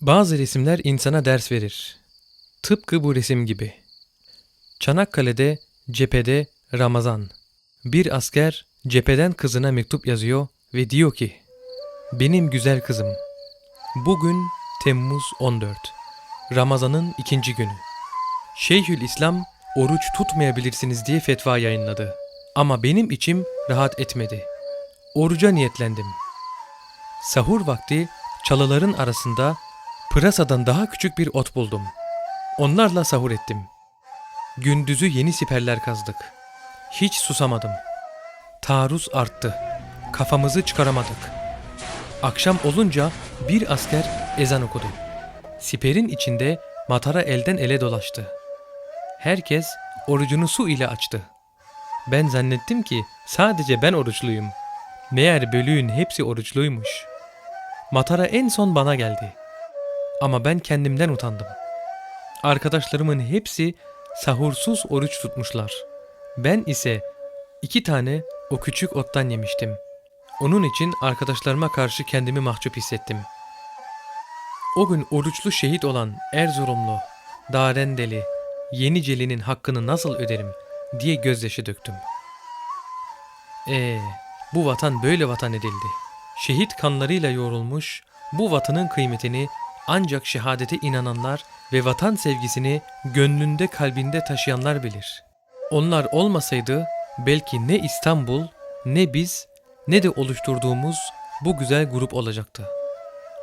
Bazı resimler insana ders verir. Tıpkı bu resim gibi. Çanakkale'de, cephede Ramazan. Bir asker cepheden kızına mektup yazıyor ve diyor ki Benim güzel kızım, bugün Temmuz 14. Ramazan'ın ikinci günü. Şeyhül İslam oruç tutmayabilirsiniz diye fetva yayınladı. Ama benim içim rahat etmedi. Oruca niyetlendim. Sahur vakti çalıların arasında pırasadan daha küçük bir ot buldum. Onlarla sahur ettim. Gündüzü yeni siperler kazdık. Hiç susamadım. Taarruz arttı. Kafamızı çıkaramadık. Akşam olunca bir asker ezan okudu. Siperin içinde matara elden ele dolaştı. Herkes orucunu su ile açtı. Ben zannettim ki sadece ben oruçluyum. Meğer bölüğün hepsi oruçluymuş. Matara en son bana geldi. Ama ben kendimden utandım. Arkadaşlarımın hepsi sahursuz oruç tutmuşlar. Ben ise iki tane o küçük ottan yemiştim. Onun için arkadaşlarıma karşı kendimi mahcup hissettim. O gün oruçlu şehit olan Erzurumlu, Darendeli, Yeniceli'nin hakkını nasıl öderim diye gözyaşı döktüm. Ee, bu vatan böyle vatan edildi. Şehit kanlarıyla yoğrulmuş, bu vatanın kıymetini ancak şehadete inananlar ve vatan sevgisini gönlünde kalbinde taşıyanlar bilir. Onlar olmasaydı belki ne İstanbul, ne biz, ne de oluşturduğumuz bu güzel grup olacaktı.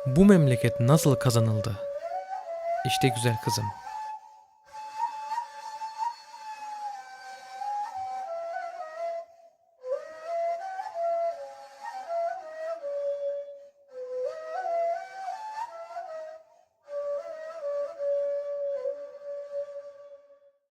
Bu memleket nasıl kazanıldı? İşte güzel kızım.